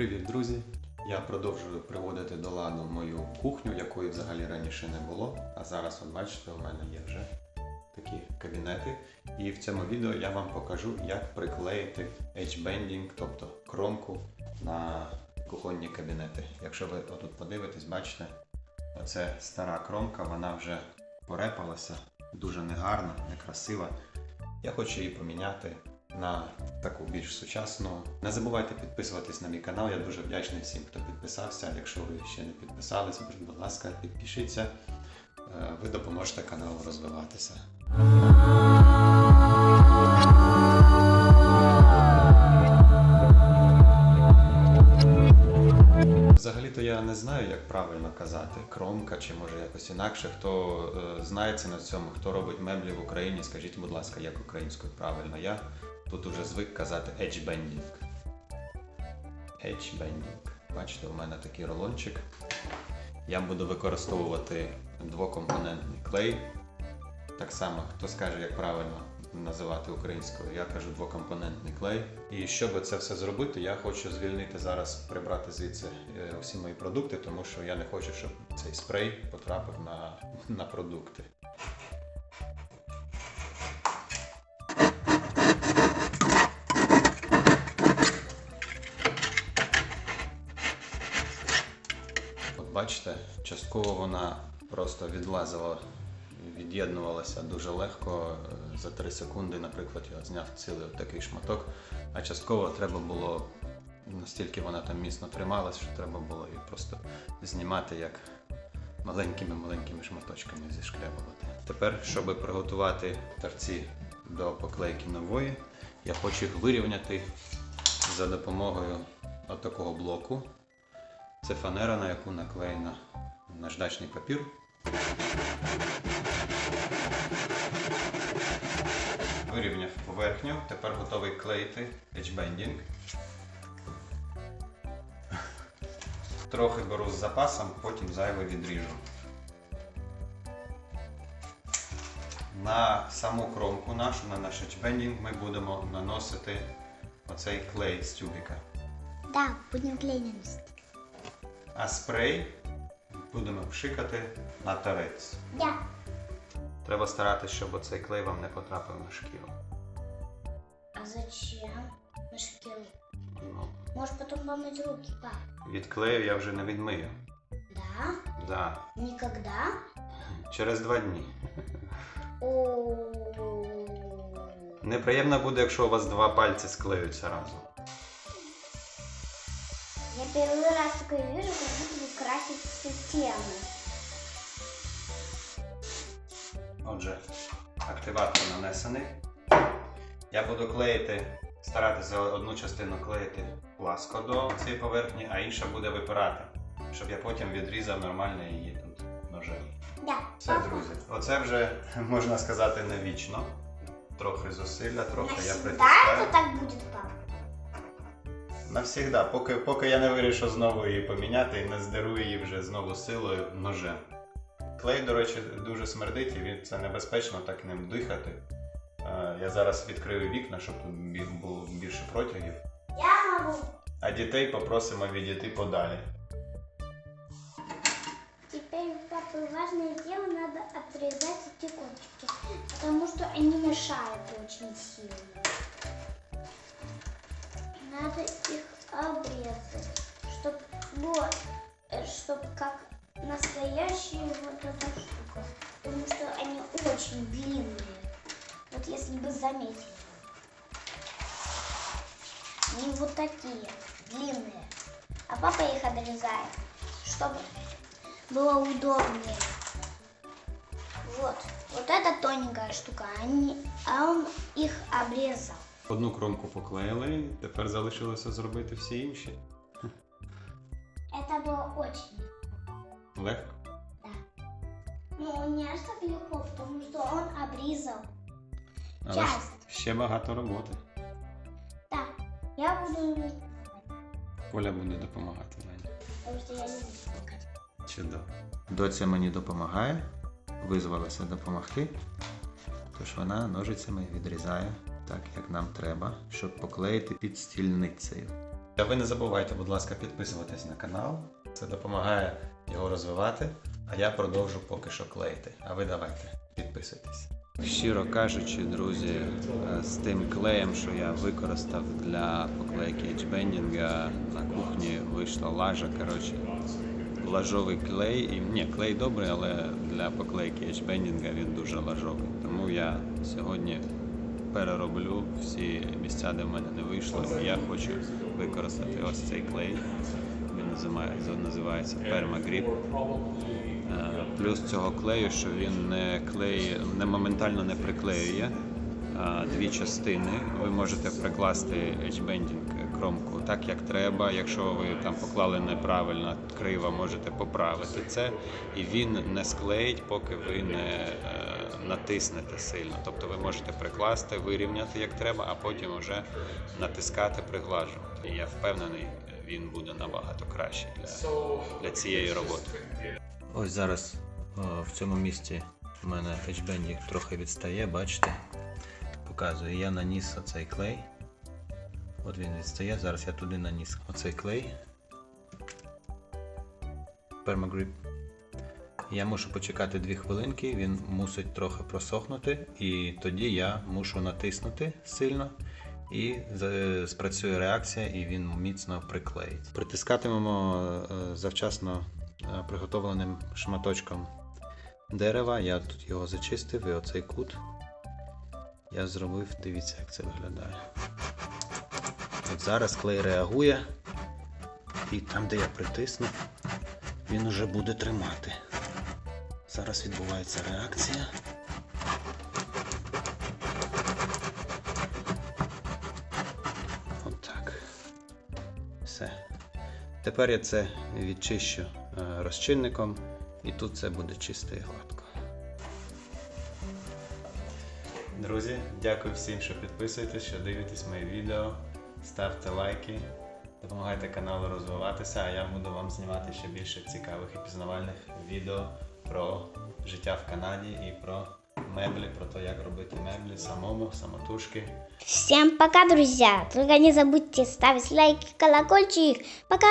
Привіт, друзі! Я продовжую приводити до ладу мою кухню, якої взагалі раніше не було. А зараз, от бачите, у мене є вже такі кабінети. І в цьому відео я вам покажу, як приклеїти H-bending, тобто кромку на кухонні кабінети. Якщо ви отут подивитесь, бачите, оце стара кромка, вона вже порепалася, дуже негарна, некрасива. Я хочу її поміняти на таку більш сучасну. Не забувайте підписуватись на мій канал. Я дуже вдячний всім, хто підписався. Якщо ви ще не підписались, будь ласка, підпишіться. Е, Ви допоможете каналу розвиватися. Взагалі-то я не знаю, як правильно казати, кромка чи може якось інакше. Хто е, знається на цьому, хто робить меблі в Україні, скажіть, будь ласка, як українською правильно. Я тут уже звик казати edge-bending. Edge-bending. Бачите, у мене такий рулончик. Я буду використовувати двокомпонентний клей. Так само, хто скаже, як правильно називати українською, я кажу двокомпонентний клей. І щоб це все зробити, я хочу звільнити зараз, прибрати звідси е, всі мої продукти, тому що я не хочу, щоб цей спрей потрапив на, на продукти. Бачите, частково вона просто відлазила, від'єднувалася дуже легко. За 3 секунди, наприклад, я зняв цілий такий шматок, а частково треба було настільки вона там міцно трималась, що треба було її просто знімати як маленькими-маленькими шматочками зішкрябувати. Тепер, щоб приготувати тарці до поклейки нової, я хочу їх вирівняти за допомогою такого блоку. Це фанера, на яку наклеєна наждачний папір. Вирівняв поверхню, тепер готовий клеїти H-bending. Трохи беру з запасом, потім зайве відріжу. На саму кромку нашу, на наш H-bending ми будемо наносити оцей клей з тюбика. Да, будем клей наносить. А спрей будемо пшикати на тарець. Да. Треба старатися, щоб оцей клей вам не потрапив на шкіру. А зачем? На шкиру. Ну, Можешь потом помыть руки, пап. від клею я вже не відмию. Да? Да. Никогда? Через два дні. О. Неприємно буде, якщо у вас два пальці склеються разом. Я первый раз такое вижу, как будто бы красить всю тему. Отже, активатор нанесений. Я буду клеїти, старатися одну частину клеїти пласко до цієї поверхні, а інша буде випирати, щоб я потім відрізав нормально її тут ножем. Да. Все, друзі, оце вже можна сказати не вічно. Трохи зусилля, трохи я Навсегда притискаю. это так будет, пап? Навсігда, поки, поки я не вирішу знову її поміняти і не здеру її вже знову силою ножем. Клей, до речі, дуже смердить і він це небезпечно так ним дихати. Е, Я зараз відкрию вікна, щоб тут було більше протягів. Я могу. А дітей попросимо відійти подалі. Теперь, папа, важное дело, надо отрезать эти кончики, потому что они мешают очень сильно. Надо их обрезать, чтобы было, чтобы как настоящая вот эта штука, потому что они очень длинные. Вот если бы заметили. Они вот такие, длинные. А папа их отрезает, чтобы было удобнее. Вот. Вот эта тоненькая штука, они, а он их обрезал. Одну кромку поклеїли, тепер залишилося зробити всі інші. Это было очень Легко. Ну, не аж так легко, потому что он обрезал. Але ж Часто. ще багато роботи. Да, я буду, Коля буде допомагати мені. потому что я не буду. Чудово. Доця мені допомагає, визвалася допомогти. Тож вона ножицями відрізає так, як нам треба, щоб поклеїти під стільницею. А ви не забувайте, будь ласка, підписуватись на канал. Це допомагає його розвивати, а я продовжу поки що клеїти. А ви давайте, підписуйтесь. Щиро кажучи, друзі, е, з тим клеєм, що я використав для поклейки H-бендінга, на кухні вийшла лажа. Коротше, лажовий клей. І, ні, клей добрий, але для поклейки H-бендінга він дуже лажовий. Тому я сьогодні перероблю всі місця, де в мене не вийшло. Я хочу використати ось цей клей. Він називається, Permagrip. Е, Плюс цього клею, що він не клеє, не моментально не приклеює дві частини. Ви можете прикласти H-bending кромку так, як треба. Якщо ви там поклали неправильно криво, можете поправити це. І він не склеїть, поки ви не е, натиснете сильно. Тобто ви можете прикласти, вирівняти як треба, а потім вже натискати, приглажувати. І я впевнений, він буде набагато кращий для, для цієї роботи. Ось зараз в цьому місці в мене H-bending трохи відстає, бачите? Показую, я наніс оцей клей. От він відстає, зараз я туди наніс оцей клей. Permagrip. Я мушу почекати 2 хвилинки, він мусить трохи просохнути, і тоді я мушу натиснути сильно. І спрацює реакція, і він міцно приклеїться. Притискатимемо е, завчасно е, приготовленим шматочком дерева. Я тут його зачистив, і оцей кут я зробив. Дивіться, як це виглядає. От зараз клей реагує, і там, де я притиснув, він уже буде тримати. Зараз відбувається реакція. Отак. Все. Тепер я це відчищу е, розчинником, і тут це буде чисто і гладко. Друзі, дякую всім, що підписуєтесь, що дивитесь мої відео. Ставте лайки, допомагайте каналу розвиватися, а я буду вам знімати ще більше цікавих і пізнавальних відео про життя в Канаді і про меблі, про те, як робити меблі самому, самотужки. Всем пока, друзья! Только не забудьте ставить лайки, колокольчик. Пока!